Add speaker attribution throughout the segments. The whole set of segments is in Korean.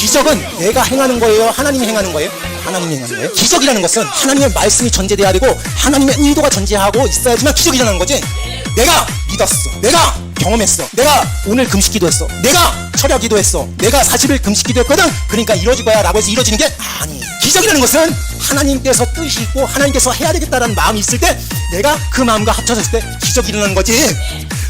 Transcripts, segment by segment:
Speaker 1: 기적은 내가 행하는 거예요? 하나님이 행하는 거예요? 하나님이 행하는 거예요? 기적이라는 것은 하나님의 말씀이 전제돼야 되고 하나님의 의도가 전제하고 있어야지만 기적이 일어나는 거지. 내가 믿었어. 내가 경험했어. 내가 오늘 금식 기도했어. 내가 철야 기도했어. 내가 40일 금식 기도했거든. 그러니까 이루어질 거야 라고 해서 이루어지는 게 아니. 기적이라는 것은 하나님께서 뜻이 있고 하나님께서 해야 되겠다라는 마음이 있을 때 내가 그 마음과 합쳐졌을 때 기적이 일어나는 거지.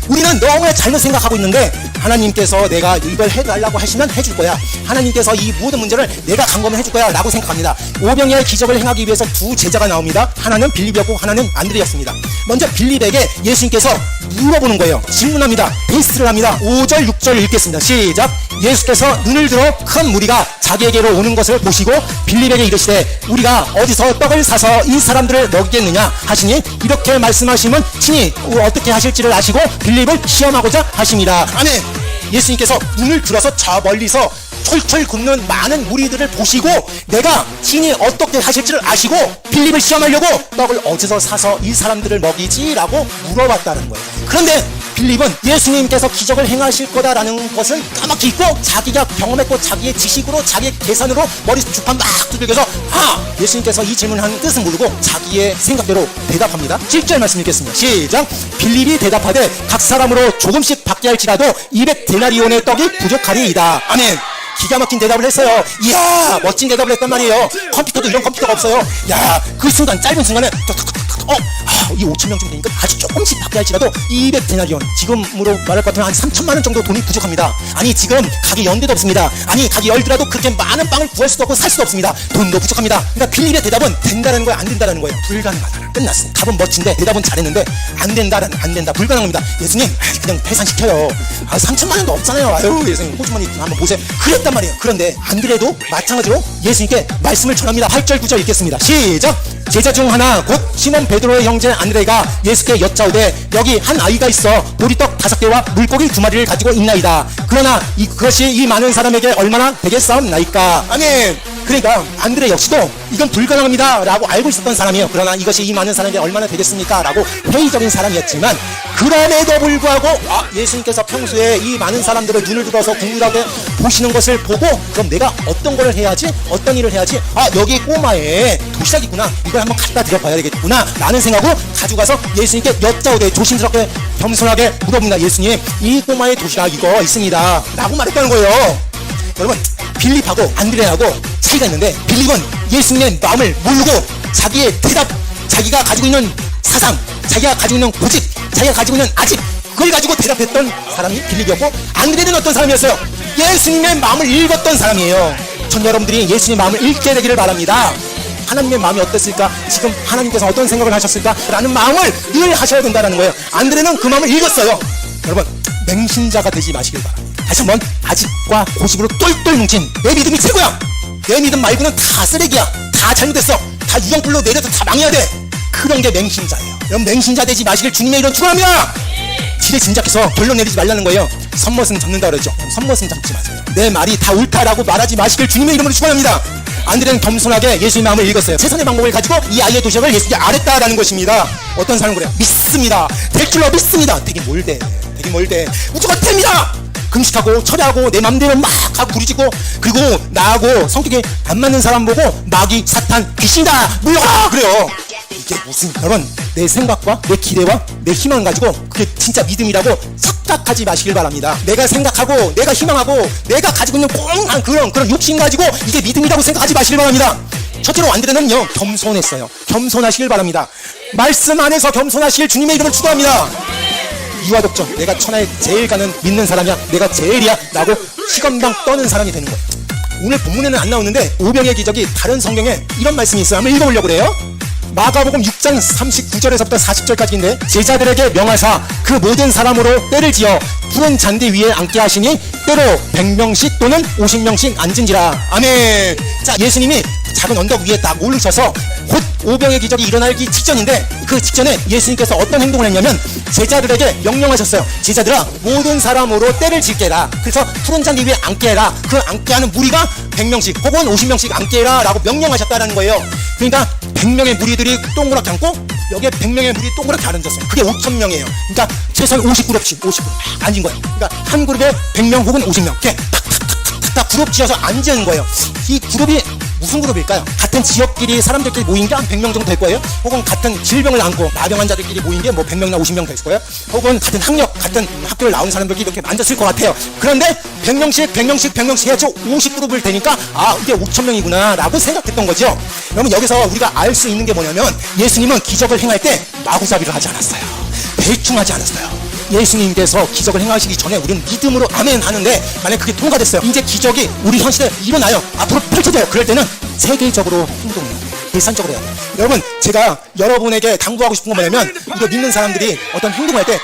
Speaker 1: 우리는 너무 잘못 생각하고 있는데 하나님께서 내가 이걸 해달라고 하시면 해줄 거야. 하나님께서 이 모든 문제를 내가 강검해 해줄 거야 라고 생각합니다. 오병이의 기적을 행하기 위해서 두 제자가 나옵니다. 하나는 빌립이었고 하나는 안드레였습니다. 먼저 빌립에게 예수님께서 물어보는 거예요. 질문합니다. 베이스를 합니다. 5절 6절 읽겠습니다. 시작. 예수께서 눈을 들어 큰 무리가 자기에게로 오는 것을 보시고 빌립에게 이르시되 우리가 어디서 떡을 사서 이 사람들을 먹이겠느냐 하시니 이렇게 말씀하시면 친히 어떻게 하실지를 아시고 빌립을 시험하고자 하십니다. 아멘. 예수님께서 눈을 들어서 저 멀리서 철철 굽는 많은 무리들을 보시고 내가 친히 어떻게 하실지를 아시고 빌립을 시험하려고 떡을 어디서 사서 이 사람들을 먹이지라고 물어봤다는 거예요. 그런데 빌립은 예수님께서 기적을 행하실 거다라는 것은 까맣게 있고 자기가 경험했고 자기의 지식으로 자기의 계산으로 머리 주판 막 두들겨서 아 예수님께서 이 질문하는 뜻은 모르고 자기의 생각대로 대답합니다. 7절 말씀 읽겠습니다. 시작 빌립이 대답하되 각 사람으로 조금씩 받게 할지라도 200데나리온의 떡이 부족하리이다. 아멘. 기가 막힌 대답을 했어요. 이야, 멋진 대답을 했단 말이에요. 컴퓨터도 이런 컴퓨터가 없어요. 야, 그 순간, 짧은 순간에, 탁탁탁탁, 어, 아, 이 5천 명쯤 되니까 아주 조금씩 받게 할지라도 200 데나리온. 지금으로 말할 것 같으면 한 3천만 원 정도 돈이 부족합니다. 아니, 지금 가게 연대도 없습니다. 아니, 가게 열더라도 그렇게 많은 빵을 구할 수도 없고 살 수도 없습니다. 돈도 부족합니다. 그러니까 빌립의 대답은 된다는 거야, 안 된다는 거예요. 불가능하다. 끝났어. 답은 멋진데, 대답은 잘했는데, 안 된다는, 안 된다. 불가능합니다. 예수님, 그냥 해산시켜요. 아, 3천만 원도 없잖아요. 아유, 예수님, 호주머니 한번 보세요. 그랬단 말이에요. 그런데 안 그래도 마찬가지로 예수님께 말씀을 전합니다. 8절 9절 읽겠습니다. 시작. 제자 중 하나 곧 시몬 베드로의 형제 안드레가 예수께 여짜오되 여기 한 아이가 있어 보리떡 다섯 개와 물고기 두 마리를 가지고 있나이다. 그러나 이, 그것이 이 많은 사람에게 얼마나 되겠사옵나이까. 아멘. 그러니까 안드레 역시도 이건 불가능합니다 라고 알고 있었던 사람이에요. 그러나 이것이 이 많은 사람에게 얼마나 되겠습니까? 라고 회의적인 사람이었지만 그럼에도 불구하고 아, 예수님께서 평소에 이 많은 사람들을 눈을 들어서 궁금하게 보시는 것을 보고 그럼 내가 어떤 걸 해야지? 어떤 일을 해야지? 아 여기 꼬마에 도시락 있구나. 이걸 한번 갖다 드려봐야 되겠구나 라는 생각으로 가져가서 예수님께 여짜오되 조심스럽게 겸손하게 물어봅니다. 예수님 이 꼬마의 도시락 이거 있습니다 라고 말했다는 거예요. 여러분 빌립하고 안드레하고 차이가 있는데 빌립은 예수님의 마음을 모르고 자기의 대답 자기가 가지고 있는 사상 자기가 가지고 있는 고집 자기가 가지고 있는 아집 그걸 가지고 대답했던 사람이 빌립이었고 안드레는 어떤 사람이었어요? 예수님의 마음을 읽었던 사람이에요. 전 여러분들이 예수님의 마음을 읽게 되기를 바랍니다. 하나님의 마음이 어땠을까? 지금 하나님께서 어떤 생각을 하셨을까? 라는 마음을 늘 하셔야 된다는 거예요. 안드레는 그 마음을 읽었어요. 여러분 맹신자가 되지 마시길 바랍니다. 다시 한번 아직과 고집으로 똘똘 뭉친 내 믿음이 최고야 내 믿음 말고는 다 쓰레기야. 다 잘못됐어. 다 유형불로 내려서 다 망해야 돼. 그런 게 맹신자예요. 여러분 맹신자 되지 마시길 주님의 이름 축원합니다. 지레 짐작해서 결론 내리지 말라는 거예요. 선머슴 잡는다 그러죠. 선머슴 잡지 마세요. 내 말이 다 옳다라고 말하지 마시길 주님의 이름으로 축원합니다. 안드레는 겸손하게 예수의 마음을 읽었어요. 최선의 방법을 가지고 이 아이의 도시락을 예수께 아랬다라는 것입니다. 어떤 사람은 그래요. 믿습니다. 될 줄로 믿습니다. 되게 뭘돼 되게 뭘돼 무조건 됩니다 금식하고 철야하고 내 맘대로 막 하고 부리지고 그리고 나하고 성격이 안 맞는 사람 보고 마귀 사탄 귀신이다! 물러가 그래요. 이게 무슨 여러분 내 생각과 내 기대와 내 희망 가지고 그게 진짜 믿음이라고 착각하지 마시길 바랍니다. 내가 생각하고 내가 희망하고 내가 가지고 있는 꽁한 그런 그런 욕심 가지고 이게 믿음이라고 생각하지 마시길 바랍니다. 첫째로 안드레는요 겸손했어요. 겸손하시길 바랍니다. 말씀 안에서 겸손하시길 주님의 이름을 축원합니다 이와 독점 내가 천하에 제일 가는 믿는 사람이야 내가 제일이야 라고 시건방 떠는 사람이 되는 거예요. 오늘 본문에는 안 나오는데 오병의 기적이 다른 성경에 이런 말씀이 있어요. 한번 읽어보려고 그래요. 마가복음 6장 39절에서부터 40절까지인데 제자들에게 명하사 그 모든 사람으로 때를 지어 푸른 잔디 위에 앉게 하시니 때로 100명씩 또는 50명씩 앉은지라. 아멘. 자 예수님이 작은 언덕 위에 딱 올르셔서 곧 오병의 기적이 일어나기 직전인데 그 직전에 예수님께서 어떤 행동을 했냐면 제자들에게 명령하셨어요. 제자들아 모든 사람으로 때를 짓게라. 그래서 푸른 잔디 위에 앉게 해라. 그 앉게 하는 무리가 100명씩 혹은 50명씩 앉게 해라 라고 명령하셨다는 거예요. 그러니까 100명의 무리들이 동그랗게 앉고 여기에 100명의 무리 동그랗게 앉았어요 그게 5천명이에요 그러니까 최소한 50그룹씩 50그룹 앉은 거예요 그러니까 한 그룹에 100명 혹은 50명 이렇게 탁탁탁탁탁 그룹 지어서 안 지은 거예요. 이 그룹이 무슨 그룹일까요? 같은 지역끼리 사람들끼리 모인 게 한 100명 정도 될 거예요. 혹은 같은 질병을 안고 마병 환자들끼리 모인 게 뭐 100명이나 50명 될 거예요. 혹은 같은 학력, 같은 학교를 나온 사람들끼리 이렇게 앉았을 것 같아요. 그런데 100명씩, 100명씩, 100명씩 해야죠. 50그룹을 되니까 아, 이게 5천명이구나 라고 생각했던 거죠. 여러분 여기서 우리가 알 수 있는 게 뭐냐면 예수님은 기적을 행할 때 마구잡이를 하지 않았어요. 대충 하지 않았어요. 예수님께서 기적을 행하시기 전에 우리는 믿음으로 아멘 하는데 만약 그게 통과됐어요. 이제 기적이 우리 현 시대에 일어나요. 앞으로 펼쳐져요. 그럴 때는 세계적으로 행동해요. 계산적으로 해요. 여러분 제가 여러분에게 당부하고 싶은 건 뭐냐면 이거 믿는 사람들이 어떤 행동할 때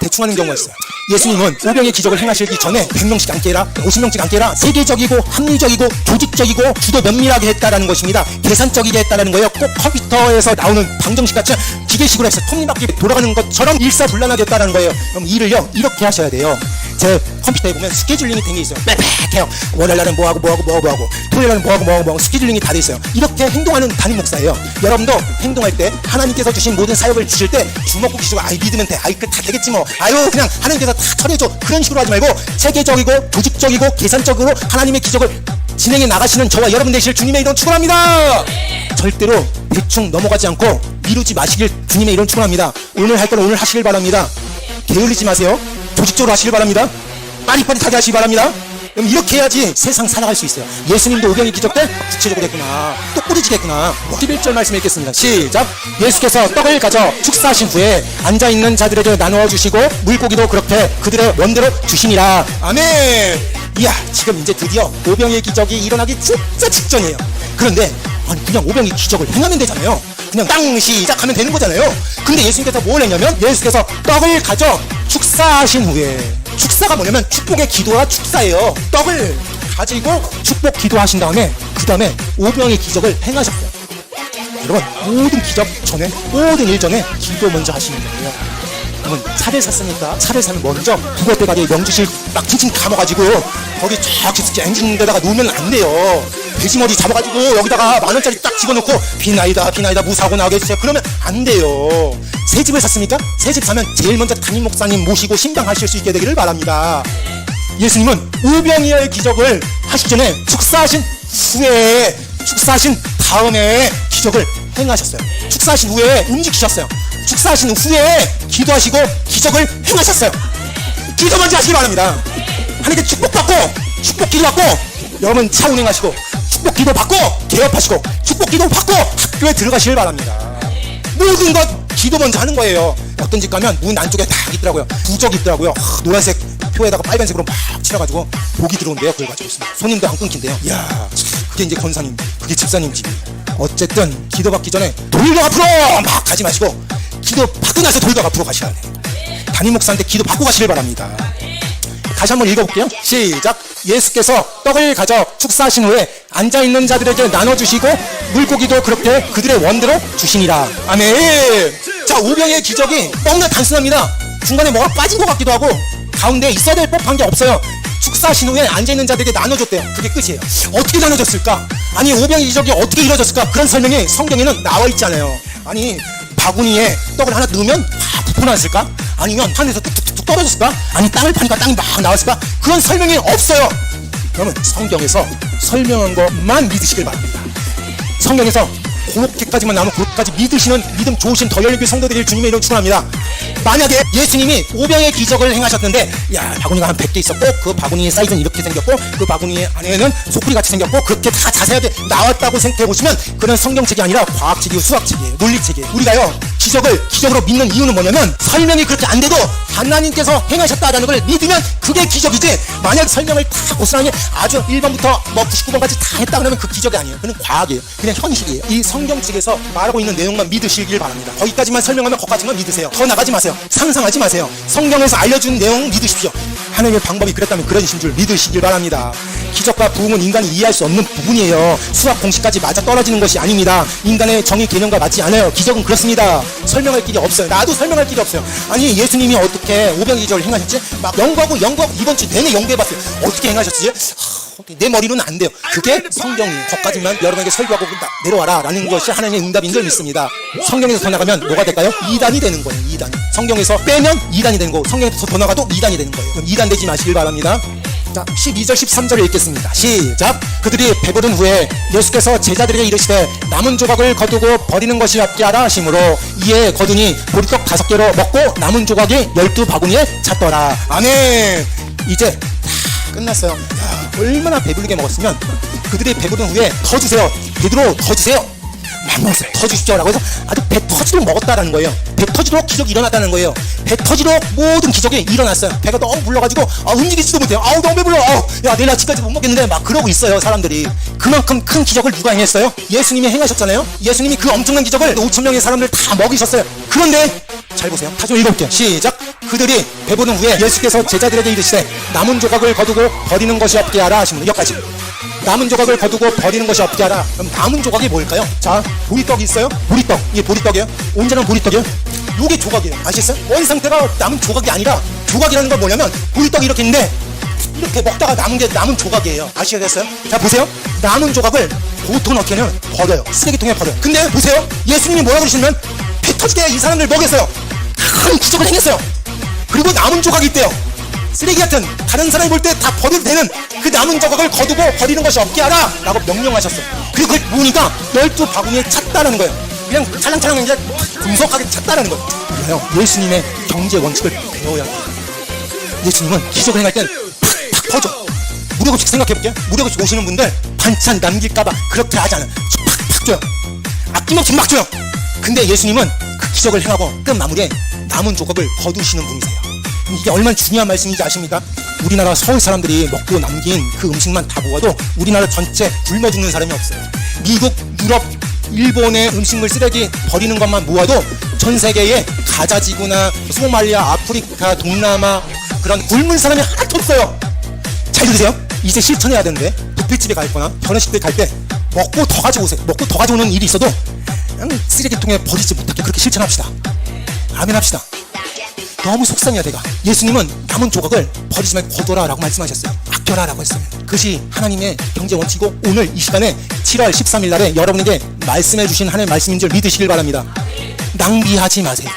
Speaker 1: 대충 하는 경우가 있어요. 예수님은 오병의 기적을 행하시기 전에 100명씩 앉게 해라, 50명씩 앉게 해라, 세계적이고 합리적이고 조직적이고 주도 면밀하게 했다라는 것입니다. 계산적이게 했다라는 거예요. 꼭 컴퓨터에서 나오는 방정식 같이 기계식으로 해서 톱니바퀴 돌아가는 것처럼 일사불란하게 했다라는 거예요. 그럼 일을요, 이렇게 하셔야 돼요. 제 컴퓨터에 보면 스케줄링이 된 게 있어요. 빽빽해요. 월요일 날은 뭐하고 뭐하고 뭐하고 뭐하고 토요일 날은 뭐하고 뭐하고 뭐하고 스케줄링이 다 돼 있어요. 이렇게 행동하는 담임 목사예요. 여러분도 행동할 때 하나님께서 주신 모든 사역을 주실 때 주먹구 기시고 아이 믿으면 돼. 아이 그다 되겠지 뭐. 아유 그냥 하나님께서 다 처리해줘. 그런 식으로 하지 말고 체계적이고 조직적이고 계산적으로 하나님의 기적을 진행해 나가시는 저와 여러분 되실 주님의 이름 축원합니다. 절대로 대충 넘어가지 않고 미루지 마시길 주님의 이름 축원합니다. 오늘 할건 오늘 하시길 바랍니다. 게을리지 마세요. 조직적으로 하시길 바랍니다. 빠릿빠릿하게 하시기 바랍니다. 그럼 이렇게 해야지 세상 살아갈 수 있어요. 예수님도 오병의 기적 때 구체적으로 했구나. 또 뿌리지겠구나. 11절 말씀 읽겠습니다. 시작. 예수께서 떡을 가져 축사하신 후에 앉아있는 자들에게 나누어 주시고 물고기도 그렇게 그들의 원대로 주시니라. 아멘. 이야, 지금 이제 드디어 오병의 기적이 일어나기 진짜 직전이에요. 그런데 아니 그냥 오병이 기적을 행하면 되잖아요. 그냥 땅 시작하면 되는 거잖아요. 근데 예수님께서 뭘 했냐면 예수께서 떡을 가져 축사하신 후에 축사가 뭐냐면 축복의 기도가 축사예요. 떡을 가지고 축복 기도하신 다음에 그 다음에 오병의 기적을 행하셨어요. 여러분 모든 기적 전에 모든 일 전에 기도 먼저 하시는 거예요. 그러면 차를 샀으니까 차를 사면 먼저 가게 명주실 막 칭칭 감아가지고 거기 쫙 엔진에다가 놓으면 안 돼요. 돼지머리 잡아가지고 여기다가 만 원짜리 딱 집어넣고 비나이다 비나이다 무사고 나게 해주세요. 그러면 안 돼요. 새 집을 샀습니까? 새 집 사면 제일 먼저 담임 목사님 모시고 신방하실 수 있게 되기를 바랍니다. 예수님은 우병이의 기적을 하시기 전에 축사하신 후에 축사하신 다음에 기적을 행하셨어요. 축사하신 후에 움직이셨어요. 축사하신 후에 기도하시고 기적을 행하셨어요. 기도 먼저 하시기 바랍니다. 하나님께 축복받고 축복 기도 받고 여러분 차 운행하시고 축복 기도 받고 개업하시고 축복 기도 받고 학교에 들어가시길 바랍니다. 모든 것 기도 먼저 하는 거예요. 어떤 집 가면 문 안쪽에 딱 있더라고요. 부적 있더라고요. 하, 노란색 표에다가 빨간색으로 막 칠해가지고 복이 들어온대요. 그걸 가지고 있으면 손님도 안 끊긴대요. 이야, 그게 이제 권사님, 그게 집사님 집이. 어쨌든 기도 받기 전에 돌격 앞으로 막 가지 마시고 기도 받고 나서 돌격 앞으로 가셔야 돼요. 담임 목사한테 기도 받고 가시길 바랍니다. 다시 한번 읽어볼게요. 시작. 예수께서 떡을 가져 축사하신 후에 앉아 있는 자들에게 나눠 주시고 물고기도 그렇게 그들의 원대로 주시니라. 아멘. 자, 오병의 기적이 너무나 단순합니다. 중간에 뭐가 빠진 것 같기도 하고 가운데 있어야 될 법한 게 없어요. 축사하신 후에 앉아있는 자들에게 나눠줬대요. 그게 끝이에요. 어떻게 나눠줬을까? 아니, 오병의 기적이 어떻게 이루어졌을까? 그런 설명이 성경에는 나와 있잖아요. 아니, 바구니에 떡을 하나 넣으면 다 부풀어났을까? 아니면 하늘에서 뚝뚝뚝 떨어졌을까? 아니 땅을 파니까 땅이 막 나왔을까? 그런 설명이 없어요. 그러면 성경에서 설명한 것만 믿으시길 바랍니다. 성경에서 그렇게까지만 나오면 그렇게까지 믿으시는 믿음 좋으신 더 열린 성도들이 주님의 이름 축원합니다. 만약에 예수님이 오병의 기적을 행하셨는데 야 바구니가 한 100개 있었고 그 바구니의 사이즈는 이렇게 생겼고 그 바구니 안에는 소쿠리 같이 생겼고 그렇게 다 자세하게 나왔다고 생각해 보시면 그런 성경책이 아니라 과학책이고 수학책이에요 논리책이에요 우리가요 기적을 기적으로 믿는 이유는 뭐냐면 설명이 그렇게 안 돼도 하나님께서 행하셨다라는 걸 믿으면 그게 기적이지. 만약 설명을 다 고스란히 아주 1번부터 뭐 99번까지 다 했다 그러면 그 기적이 아니에요. 그는 과학이에요. 그냥 현실이에요. 이 성경책에서 말하고 있는 내용만 믿으시길 바랍니다. 거기까지만 설명하면 거기까지만 믿으세요. 더 나가지 마세요. 상상하지 마세요. 성경에서 알려준 내용 믿으십시오 하나님의 방법이 그랬다면 그러신 줄 믿으시길 바랍니다. 기적과 부흥은 인간이 이해할 수 없는 부분이에요. 수학 공식까지 맞아 떨어지는 것이 아닙니다. 인간의 정의 개념과 맞지 않아요. 기적은 그렇습니다. 설명할 길이 없어요. 나도 설명할 길이 없어요. 아니 예수님이 어떻게 오병이적을 행하셨지? 막 연구하고 연구하고 이번 주 내내 연구해봤어요. 어떻게 행하셨지 하, 어떻게 내 머리로는 안 돼요 그게 성경이 거기까지만 여러분에게 설교하고 나- 내려와라 라는 것이 하나님의 응답인 줄 믿습니다 성경에서 더 나가면 뭐가 될까요? 2단이 되는 거예요 2단 성경에서 빼면 2단이 되는 거고 성경에서 더 나가도 2단이 되는 거예요 그럼 2단 되지 마시길 바랍니다 자, 12절 13절을 읽겠습니다. 시작. 그들이 배부른 후에 예수께서 제자들에게 이르시되 남은 조각을 거두고 버리는 것이 없게 하라 하심으로 이에 거두니 보리떡 다섯 개로 먹고 남은 조각이 열두 바구니에 찼더라. 아멘. 이제 다 끝났어요. 야, 얼마나 배부르게 먹었으면 그들이 배부른 후에 더 주세요. 베드로 더 주세요. 만못을 더 주십시오라고 해서 아주 배 터지도록 먹었다라는 거예요. 배 터지도록 기적이 일어났다는 거예요. 배 터지도록 모든 기적이 일어났어요. 배가 너무 불러가지고 아, 움직이지도 못해요. 아우 너무 배불러. 아우 야 내일 아침까지 못 먹겠는데 막 그러고 있어요 사람들이. 그만큼 큰 기적을 누가 행했어요? 예수님이 행하셨잖아요. 예수님이 그 엄청난 기적을 5천 명의 사람들 다 먹이셨어요. 그런데 잘 보세요. 다시 읽어볼게요. 시작. 그들이 배부른 후에 예수께서 제자들에게 이르시되 남은 조각을 거두고 버리는 것이 없게 하라 하시는 여기까지. 남은 조각을 거두고 버리는 것이 없게 하라. 그럼 남은 조각이 뭘까요? 자, 보리떡이 있어요? 보리떡. 이게 보리떡이에요? 온전한 보리떡이에요? 요게 조각이에요. 아시겠어요? 원 상태가 남은 조각이 아니라 조각이라는 건 뭐냐면 보리떡이 이렇게 있는데 이렇게 먹다가 남은 게 남은 조각이에요. 아시겠어요? 자, 보세요. 남은 조각을 보통 어떻게 하냐면 버려요. 쓰레기통에 버려요. 근데 보세요. 예수님이 뭐라고 그러시냐면 배 터지게 이 사람들 먹였어요. 큰 기적을 행했어요. 그리고 남은 조각이 있대요. 쓰레기 같은 다른 사람이 볼 때 다 버려도 되는 그 남은 조각을 거두고 버리는 것이 없게 하라 라고 명령하셨어요. 그리고 그걸 보니까 열두 바구니에 찼다라는 거예요. 그냥 찰랑찰랑 이제 분석하게 찼다라는 거예요. 예수님의 경제 원칙을 배워야 돼요 예수님은 기적을 행할 땐 팍팍 퍼져. 무료급식 생각해볼게요. 무료급식 오시는 분들 반찬 남길까봐 그렇게 하지 않아요. 팍팍 줘요. 아낌없이 막 줘요. 근데 예수님은 그 기적을 행하고 끝 마무리에 남은 조각을 거두시는 분이세요 이게 얼마나 중요한 말씀인지 아십니까? 우리나라 서울 사람들이 먹고 남긴 그 음식만 다 모아도 우리나라 전체 굶어 죽는 사람이 없어요. 미국, 유럽, 일본의 음식물 쓰레기 버리는 것만 모아도 전 세계에 가자지구나 소말리아, 아프리카, 동남아 그런 굶은 사람이 하나도 없어요. 잘 들으세요. 이제 실천해야 되는데 부필집에 갈 거나 결혼식 때갈때 먹고 더 가지고 오세요. 먹고 더 가져오는 일이 있어도 그냥 쓰레기통에 버리지 못하게 그렇게 실천합시다. 아멘 합시다. 너무 속상해요 내가. 예수님은 남은 조각을 버리지 말고 거둬라 라고 말씀하셨어요. 아껴라 라고 했어요. 그것이 하나님의 경제 원칙이고 오늘 이 시간에 7월 13일 날에 여러분에게 말씀해 주신 하나님의 말씀인 줄 믿으시길 바랍니다. 낭비하지 마세요.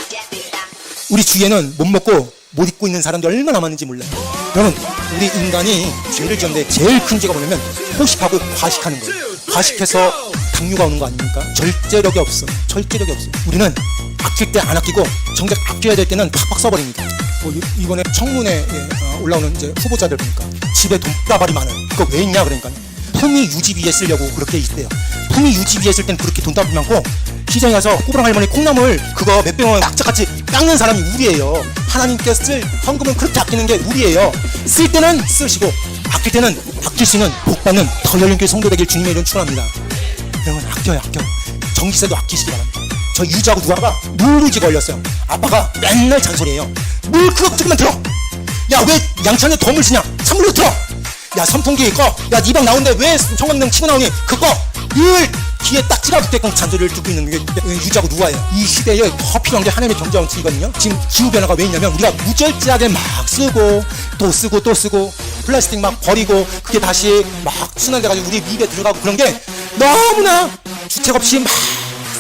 Speaker 1: 우리 주위에는 못 먹고 못 입고 있는 사람들 얼마나 많은지 몰라요. 여러분 우리 인간이 죄를 지었는데 제일 큰 죄가 뭐냐면 호식하고 과식하는 거예요. 과식해서 당뇨가 오는 거 아닙니까? 절제력이 없어 절제력이 없어 우리는 아낄 때 안 아끼고 정작 아껴야 될 때는 팍팍 써버립니다. 뭐 이- 이번에 청문회 에 어, 올라오는 이제 후보자들 보니까 집에 돈다발이 많아요. 그거 왜 있냐 그러니까 품위 유지비에 쓰려고 그렇게 있대요. 품위 유지비에 쓸 땐 그렇게 돈다발이 많고 시장에 가서 꼬부랑 할머니 콩나물 그거 몇백 원 악착같이 닦는 사람이 우리예요. 하나님께 쓸 헌금은 그렇게 아끼는 게 우리예요. 쓸 때는 쓰시고 아낄 때는 아낄 수 있는 복 받는 더 열린교회 성도 되길 주님의 이름 축원합니다. 여러분 아껴요 아껴 전기세도 아끼시기 바랍니다 저 유자하고 누아가 물무지 걸렸어요. 아빠가 맨날 잔소리해요. 물 그거 조금만 들어. 야 왜 양치하는데 더물 쓰냐? 찬물로 틀어. 야 선풍기 꺼 야네 방 나오는데 왜 청감등 치고 나오니? 그거. 늘 귀에 딱 찌라붙게끔 잔소리를 듣고 있는 게 유자고 누아예요? 이 시대에 더 필요한 게 하나님의 경제 원칙이거든요. 지금 기후변화가 왜 있냐면 우리가 무절제하게 막 쓰고 또 쓰고 또 쓰고 플라스틱 막 버리고 그게 다시 막 순환돼가지고 우리 입에 들어가고 그런 게 너무나 주책 없이 막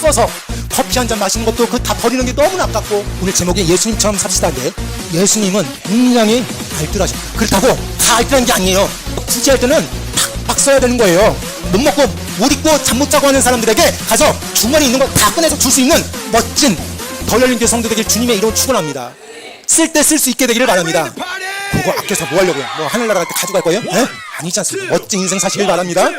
Speaker 1: 써서 커피 한 잔 마시는 것도 그 다 버리는 게 너무나 아깝고 오늘 제목이 예수님처럼 삽시다인데 예수님은 굉장히 알뜰하셔 그렇다고 다 알뜰한 게 아니에요 굳이 할 때는 팍팍 써야 되는 거예요 못 먹고 못 입고 잠 못 자고 하는 사람들에게 가서 주머니 있는 거 다 꺼내서 줄 수 있는 멋진 더 열린 교회 성도 되길 주님의 이름으로 축원합니다 쓸 때 쓸 수 있게 되기를 바랍니다 그거 아껴서 뭐 하려고요? 뭐 하늘나라 갈 때 가져갈 거예요? 에? 아니지 않습니까? 멋진 인생 사시길 바랍니다.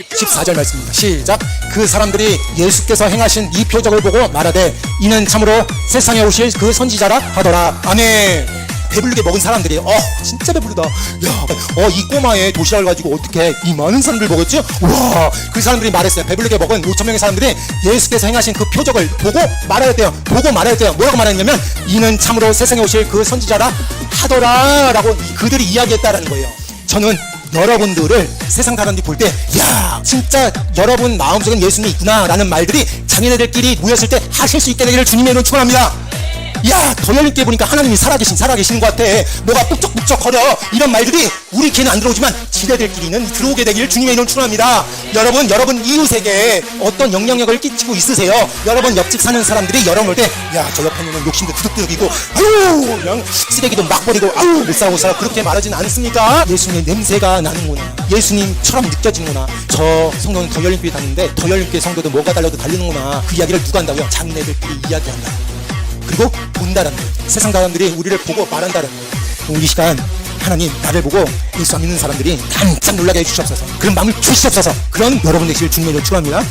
Speaker 1: 14절 말씀입니다. 시작. 그 사람들이 예수께서 행하신 이 표적을 보고 말하되 이는 참으로 세상에 오실 그 선지자라 하더라. 아멘. 배불르게 먹은 사람들이 어 진짜 배부르다 야어이 꼬마의 도시락을 가지고 어떻게 이 많은 사람들 먹었지 와그 사람들이 말했어요 배불르게 먹은 5천 명의 사람들이 예수께서 행하신 그 표적을 보고 말하였대요 보고 말하였대요 뭐라고 말했냐면 이는 참으로 세상에 오실 그 선지자라 하더라라고 그들이 이야기했다라는 거예요 저는 여러분들을 세상 사람들이 볼 때, 야, 진짜 여러분 마음속엔 예수님이 있구나 라는 말들이 자기네들끼리 모였을 때 하실 수 있게 되기를 주님의 이름으로 축원합니다. 야 더 열림께 보니까 하나님이 살아계신 살아계시는 것 같아. 뭐가 뚝적뚝적 거려. 이런 말들이 우리 귀에는 안 들어오지만 지대들끼리는 들어오게 되기를 주님의 이름 축원합니다. 여러분 여러분 이웃에게 어떤 영향력을 끼치고 있으세요? 여러분 옆집 사는 사람들이 여러분 올때야 저 옆에 있는 욕심도 두둑두둑이고 아유 그냥 쓰레기도 막 버리고 아유 못 싸우고 살아. 그렇게 말하진 않습니까? 예수님의 냄새가 나는구나. 예수님처럼 느껴지는구나. 저 성도는 더 열림교회 다니는데 더 열림교회 성도도 뭐가 달려도 달리는구나. 그 이야기를 누가 한다고요? 자기네들끼리 이야기한다 그리고 본다는. 세상 사람들이 우리를 보고 말한다는 거예요. 이 시간 하나님 나를 보고 예수 안 믿는 사람들이 깜짝 놀라게 해주시옵소서 그런 마음을 주시옵소서 그런 여러분 되시길 주님의 축원합니다